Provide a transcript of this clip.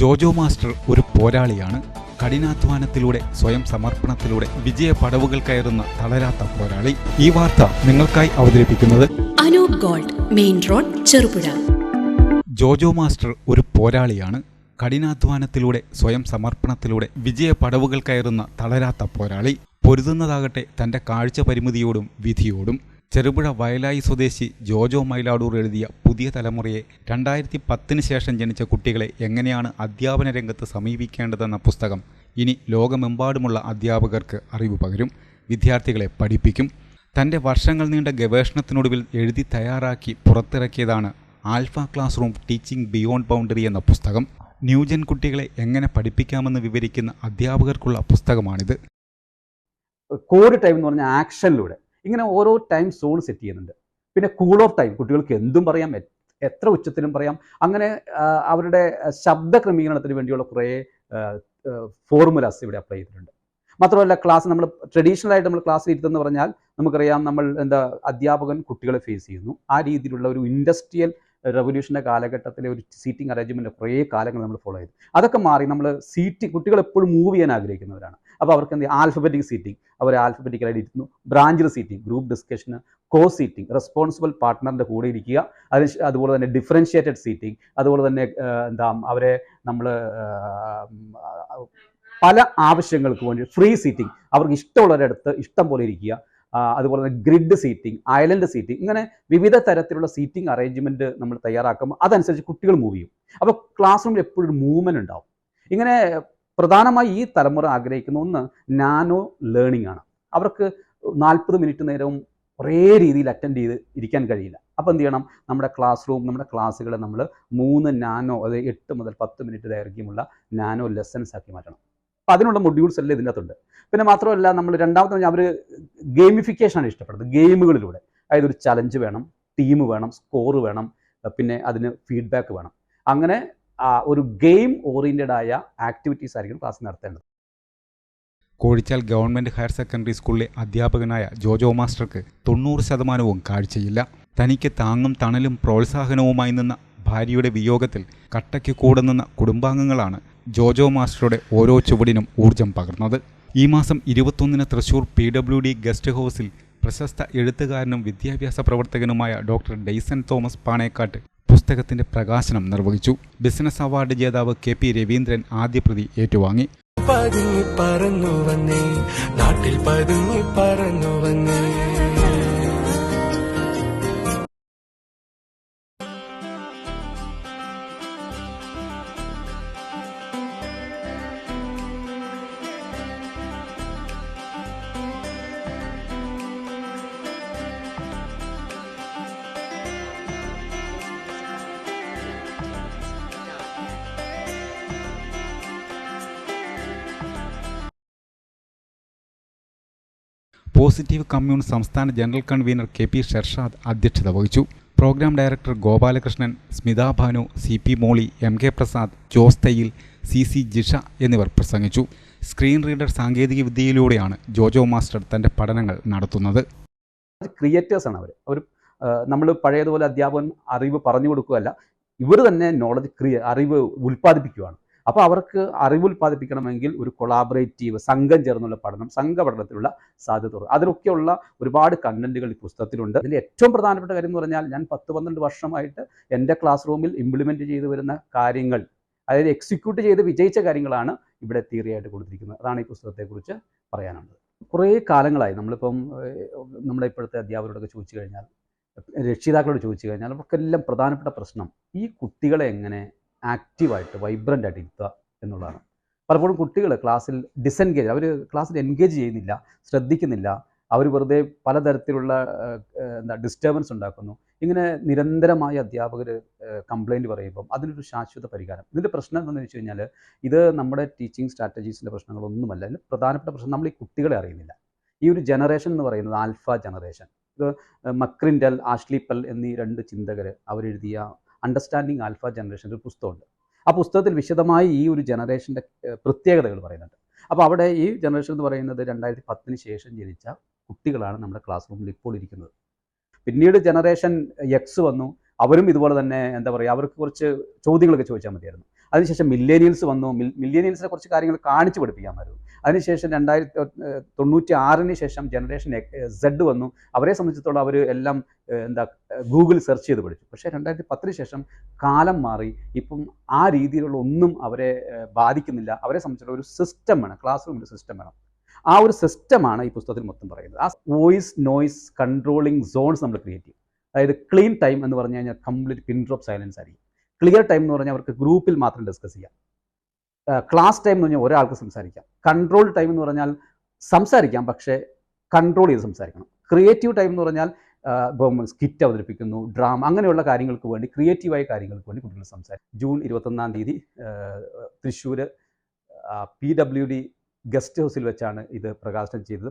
Jojo master ഒരു പോരാളിയാണ്. കഠിനാധ്വാനത്തിലൂടെ സ്വയം സമർപ്പണത്തിലൂടെ വിജയ പടവുകൾ കയറുന്ന തളരാത്ത പോരാളി. ഈ വാർത്ത നിങ്ങൾക്കായി അവതരിപ്പിക്കുന്നത് Anoop gold main road Cherupuzha. Jojo master ഒരു പോരാളിയാണ്. കഠിനാധ്വാനത്തിലൂടെ സ്വയം സമർപ്പണത്തിലൂടെ വിജയ പടവുകൾ കയറുന്ന തളരാത്ത പോരാളി. പൊരുതുന്നതാകട്ടെ തന്റെ കാഴ്ച പരിമിതിയോടും വിധിയോടും. ചെറുപുഴ വയലായി സ്വദേശി ജോജോ മൈലാടൂർ എഴുതിയ പുതിയ തലമുറയെ രണ്ടായിരത്തി പത്തിന് ശേഷം ജനിച്ച കുട്ടികളെ എങ്ങനെയാണ് അധ്യാപന രംഗത്ത് സമീപിക്കേണ്ടതെന്ന പുസ്തകം ഇനി ലോകമെമ്പാടുമുള്ള അധ്യാപകർക്ക് അറിവ് പകരും. വിദ്യാർത്ഥികളെ പഠിപ്പിക്കും. തന്റെ വർഷങ്ങൾ നീണ്ട ഗവേഷണത്തിനൊടുവിൽ എഴുതി തയ്യാറാക്കി പുറത്തിറക്കിയതാണ് alpha class room teaching beyond boundary എന്ന പുസ്തകം. ന്യൂജൻ കുട്ടികളെ എങ്ങനെ പഠിപ്പിക്കാമെന്ന് വിവരിക്കുന്ന അധ്യാപകർക്കുള്ള പുസ്തകമാണിത്. കോഡ് ടൈം എന്ന് പറഞ്ഞാൽ ആക്ഷനിലൂടെ. ഇങ്ങനെ ഓരോ ടൈം സോൺ സെറ്റ് ചെയ്യുന്നുണ്ട്. പിന്നെ കൂൾ ഓഫ് ടൈം കുട്ടികൾക്ക് എന്തും പറയാം എത്ര ഉച്ചത്തിലും പറയാം. അങ്ങനെ അവരുടെ ശബ്ദ ക്രമീകരണത്തിന് വേണ്ടിയുള്ള കുറേ ഫോർമുലാസ് ഇവിടെ അപ്ലൈ ചെയ്തിട്ടുണ്ട്. മാത്രമല്ല ക്ലാസ് നമ്മൾ ട്രഡീഷണൽ ആയിട്ട് നമ്മൾ ക്ലാസ് ഇരുത്തെന്ന് പറഞ്ഞാൽ നമുക്കറിയാം നമ്മൾ എന്താ അധ്യാപകൻ കുട്ടികളെ ഫേസ് ചെയ്യുന്നു. ആ രീതിയിലുള്ള ഒരു ഇൻഡസ്ട്രിയൽ റവല്യൂഷന്റെ കാലഘട്ടത്തിലെ ഒരു സീറ്റിംഗ് അറേഞ്ച്മെന്റ് കുറേ കാലങ്ങൾ നമ്മൾ ഫോളോ ചെയ്തു. അതൊക്കെ മാറി നമ്മൾ സീറ്റ് കുട്ടികൾ എപ്പോഴും മൂവ് ചെയ്യാൻ ആഗ്രഹിക്കുന്നവരാണ്. അപ്പോൾ അവർക്ക് എന്ത് ആൽഫബറ്റിക് സീറ്റിംഗ് അവരെ ആൽഫബറ്റിക്കലായിട്ട് ഇരിക്കുന്നു. ബ്രാഞ്ചിൽ സീറ്റിംഗ് ഗ്രൂപ്പ് ഡിസ്കഷന് കോ സീറ്റിംഗ് റെസ്പോൺസിബിൾ പാർട്ട്ണറിന്റെ കൂടെ ഇരിക്കുക. അതിന് അതുപോലെ തന്നെ ഡിഫറൻഷ്യേറ്റഡ് സീറ്റിംഗ് അതുപോലെ തന്നെ എന്താ അവരെ നമ്മൾ പല ആവശ്യങ്ങൾക്ക് വേണ്ടി ഫ്രീ സീറ്റിംഗ് അവർക്ക് ഇഷ്ടമുള്ളവരടുത്ത് ഇഷ്ടം പോലെ ഇരിക്കുക. അതുപോലെ തന്നെ ഗ്രിഡ് സീറ്റിംഗ് ഐലൻഡ് സീറ്റിംഗ് ഇങ്ങനെ വിവിധ തരത്തിലുള്ള സീറ്റിംഗ് അറേഞ്ച്മെന്റ് നമ്മൾ തയ്യാറാക്കുമ്പോൾ അതനുസരിച്ച് കുട്ടികൾ മൂവ് ചെയ്യും. അപ്പോൾ ക്ലാസ് റൂമിൽ എപ്പോഴും മൂവ്മെന്റ് ഉണ്ടാവും. ഇങ്ങനെ പ്രധാനമായി ഈ തലമുറ ആഗ്രഹിക്കുന്ന ഒന്ന് നാനോ ലേണിംഗ് ആണ്. അവർക്ക് നാൽപ്പത് മിനിറ്റ് നേരവും ഒരേ രീതിയിൽ അറ്റൻഡ് ചെയ്ത് ഇരിക്കാൻ കഴിയില്ല. അപ്പോൾ എന്ത് ചെയ്യണം? നമ്മുടെ ക്ലാസ് റൂം നമ്മുടെ ക്ലാസ്സുകളെ നമ്മൾ മൂന്ന് നാനോ അതായത് എട്ട് മുതൽ പത്ത് മിനിറ്റ് ദൈർഘ്യമുള്ള നാനോ ലെസൺസ് ആക്കി മാറ്റണം. അപ്പോൾ അതിനുള്ള മൊഡ്യൂൾസ് എല്ലാം ഇതിനകത്തുണ്ട്. പിന്നെ മാത്രമല്ല നമ്മൾ രണ്ടാമത്തെ പറഞ്ഞാൽ അവർ ഗെയിമിഫിക്കേഷനാണ് ഇഷ്ടപ്പെടുന്നത്. ഗെയിമുകളിലൂടെ. അതായത് ഒരു ചലഞ്ച് വേണം ടീം വേണം സ്കോർ വേണം പിന്നെ അതിന് ഫീഡ്ബാക്ക് വേണം. അങ്ങനെ ഒരു ഗെയിം ഓറിയന്റഡ് ആയ ആക്ടിവിറ്റീസ് ആയിരിക്കും ക്ലാസ് നടത്തേണ്ടത്. കോഴിച്ചാൽ ഗവൺമെന്റ് ഹയർ സെക്കൻഡറി സ്കൂളിലെ അധ്യാപകനായ ജോജോ മാസ്റ്റർക്ക് തൊണ്ണൂറ് ശതമാനവും കാഴ്ചയില്ല. തനിക്ക് താങ്ങും തണലും പ്രോത്സാഹനവുമായി നിന്ന ഭാര്യയുടെ വിയോഗത്തിൽ കട്ടയ്ക്ക് കൂടെ നിന്ന കുടുംബാംഗങ്ങളാണ് ജോജോ മാസ്റ്ററുടെ ഓരോ ചുവടിനും ഊർജം പകർന്നത്. ഈ മാസം ഇരുപത്തൊന്നിന് Thrissur P W D guest ഹൗസിൽ പ്രശസ്ത എഴുത്തുകാരനും വിദ്യാഭ്യാസ പ്രവർത്തകനുമായ ഡോക്ടർ ഡെയ്സൺ തോമസ് പാണേക്കാട്ട് പുസ്തകത്തിന്റെ പ്രകാശനം നിർവഹിച്ചു. ബിസിനസ് അവാർഡ് ജേതാവ് കെ പി രവീന്ദ്രൻ ആദ്യ പ്രതി ഏറ്റുവാങ്ങി പറന്നു വന്നേ നാട്ടിൽ പതുങ്ങി പറന്നു വന്നേ. പോസിറ്റീവ് കമ്മ്യൂൺ സംസ്ഥാന general convener K P Shershad അധ്യക്ഷത വഹിച്ചു. Programme director Gopalakrishnan Smitha Bhanu C P Molly M K Prasad Jose Thayyil C C Jisha എന്നിവർ പ്രസംഗിച്ചു. സ്ക്രീൻ റീഡർ സാങ്കേതിക വിദ്യയിലൂടെയാണ് ജോജോ മാസ്റ്റർ തന്റെ പഠനങ്ങൾ നടത്തുന്നത്. ക്രിയേറ്റേഴ്സാണ് അവർ അവർ നമ്മൾ പഴയതുപോലെ അധ്യാപകൻ അറിവ് പറഞ്ഞു കൊടുക്കുകയല്ല ഇവർ തന്നെ നോളജ് ക്രിയ അറിവ് ഉൽപ്പാദിപ്പിക്കുകയാണ് അപ്പോൾ അവർക്ക് അറിവ് ഉൽപ്പാദിപ്പിക്കണമെങ്കിൽ ഒരു കൊളാബറേറ്റീവ് സംഘം ചേർന്നുള്ള പഠനം സംഘപഠനത്തിലുള്ള സാധ്യത അതിലൊക്കെയുള്ള ഒരുപാട് കണ്ടന്റുകൾ ഈ പുസ്തകത്തിലുണ്ട്. അതിൽ ഏറ്റവും പ്രധാനപ്പെട്ട കാര്യം എന്ന് പറഞ്ഞാൽ ഞാൻ പത്ത് പന്ത്രണ്ട് വർഷമായിട്ട് എന്റെ ക്ലാസ് റൂമിൽ ഇംപ്ലിമെന്റ് ചെയ്തു വരുന്ന കാര്യങ്ങൾ അതായത് എക്സിക്യൂട്ട് ചെയ്ത് വിജയിച്ച കാര്യങ്ങളാണ് ഇവിടെ തിയറി ആയിട്ട് കൊടുത്തിരിക്കുന്നത്. അതാണ് ഈ പുസ്തകത്തെക്കുറിച്ച് പറയാനുള്ളത്. കുറേ കാലങ്ങളായി നമ്മളിപ്പം നമ്മുടെ ഇപ്പോഴത്തെ അധ്യാപകരോടൊക്കെ ചോദിച്ചു കഴിഞ്ഞാൽ രക്ഷിതാക്കളോട് ചോദിച്ചു കഴിഞ്ഞാൽ അവർക്കെല്ലാം പ്രധാനപ്പെട്ട പ്രശ്നം ഈ കുട്ടികളെ എങ്ങനെ ആക്റ്റീവായിട്ട് വൈബ്രന്റ് ആയിട്ട് ഇരുത്തുക എന്നുള്ളതാണ്. പലപ്പോഴും കുട്ടികൾ ക്ലാസ്സിൽ ഡിസെൻഗേജ് അവർ ക്ലാസ്സിൽ എൻഗേജ് ചെയ്യുന്നില്ല ശ്രദ്ധിക്കുന്നില്ല. അവർ വെറുതെ പലതരത്തിലുള്ള എന്താ ഡിസ്റ്റർബൻസ് ഉണ്ടാക്കുന്നു. ഇങ്ങനെ നിരന്തരമായി അധ്യാപകർ കംപ്ലൈന്റ് പറയുമ്പം അതിനൊരു ശാശ്വത പരിഹാരം. ഇതിന്റെ പ്രശ്നം എന്താണെന്ന് വെച്ച് കഴിഞ്ഞാൽ ഇത് നമ്മുടെ ടീച്ചിങ് സ്ട്രാറ്റജീസിന്റെ പ്രശ്നങ്ങളൊന്നുമല്ല. ഇതിൽ പ്രധാനപ്പെട്ട പ്രശ്നം നമ്മൾ ഈ കുട്ടികളെ അറിയുന്നില്ല. ഈ ഒരു ജനറേഷൻ എന്ന് പറയുന്നത് ആൽഫ ജനറേഷൻ ഇത് മക്രിൻഡൽ ആഷ്ലിപ്പൽ എന്നീ രണ്ട് ചിന്തകർ അവരെഴുതിയ അണ്ടർസ്റ്റാൻഡിങ് ആൽഫ ജനറേഷൻ ഒരു പുസ്തകമുണ്ട്. ആ പുസ്തകത്തിൽ വിശദമായി ഈ ഒരു ജനറേഷന്റെ പ്രത്യേകതകൾ പറയുന്നുണ്ട്. അപ്പോൾ അവിടെ ഈ ജനറേഷൻ എന്ന് പറയുന്നത് രണ്ടായിരത്തി പത്തിന് ശേഷം ജനിച്ച കുട്ടികളാണ് നമ്മുടെ ക്ലാസ് റൂമിൽ ഇപ്പോൾ ഇരിക്കുന്നത്. പിന്നീട് ജനറേഷൻ എക്സ് വന്നു. അവരും ഇതുപോലെ തന്നെ എന്താ പറയുക അവർക്ക് കുറച്ച് ചോദ്യങ്ങളൊക്കെ ചോദിച്ചാൽ മതിയായിരുന്നു. അതിനുശേഷം മില്ലേനിയൽസ് വന്നു. മില്ലേനിയൽസിനെ കുറച്ച് കാര്യങ്ങൾ കാണിച്ചു പഠിപ്പിക്കാമായിരുന്നു അതിനുശേഷം രണ്ടായിരത്തി തൊണ്ണൂറ്റി ആറിന് ശേഷം ജനറേഷൻ സെഡ് വന്നു. അവരെ സംബന്ധിച്ചിടത്തോളം അവർ എല്ലാം എന്താ ഗൂഗിൾ സെർച്ച് ചെയ്ത് പഠിച്ചു. പക്ഷേ രണ്ടായിരത്തി പത്തിന് ശേഷം കാലം മാറി. ഇപ്പം ആ രീതിയിലുള്ള ഒന്നും അവരെ ബാധിക്കുന്നില്ല. അവരെ സംബന്ധിച്ചിടത്തോളം ഒരു സിസ്റ്റം വേണം. ക്ലാസ് റൂമിന്റെ സിസ്റ്റം വേണം. ആ ഒരു സിസ്റ്റമാണ് ഈ പുസ്തകത്തിൽ മൊത്തം പറയുന്നത്. ആ വോയിസ് നോയ്സ് കൺട്രോളിങ് സോൺസ് നമ്മൾ ക്രിയേറ്റ് ചെയ്യും. അതായത് ക്ലീൻ ടൈം എന്ന് പറഞ്ഞു കഴിഞ്ഞാൽ കംപ്ലീറ്റ് പിൻ ഡ്രോപ്പ് സൈലൻസ് ആയിരിക്കും. ക്ലിയർ ടൈം എന്ന് പറഞ്ഞാൽ അവർക്ക് ഗ്രൂപ്പിൽ മാത്രം ഡിസ്കസ് ചെയ്യാം. ക്ലാസ് ടൈം എന്ന് പറഞ്ഞാൽ ഒരാൾക്ക് സംസാരിക്കാം. കൺട്രോൾ ടൈം എന്ന് പറഞ്ഞാൽ സംസാരിക്കാം പക്ഷേ കൺട്രോൾ ചെയ്ത് സംസാരിക്കണം. ക്രിയേറ്റീവ് ടൈം എന്ന് പറഞ്ഞാൽ ഇപ്പം സ്കിറ്റ് അവതരിപ്പിക്കുന്നു ഡ്രാമ അങ്ങനെയുള്ള കാര്യങ്ങൾക്ക് വേണ്ടി ക്രിയേറ്റീവായ കാര്യങ്ങൾക്ക് വേണ്ടി കുട്ടികൾ സംസാരിക്കും. ജൂൺ ഇരുപത്തൊന്നാം തീയതി Thrissur P W D guest ഹൗസിൽ വെച്ചാണ് ഇത് പ്രകാശനം ചെയ്തത്.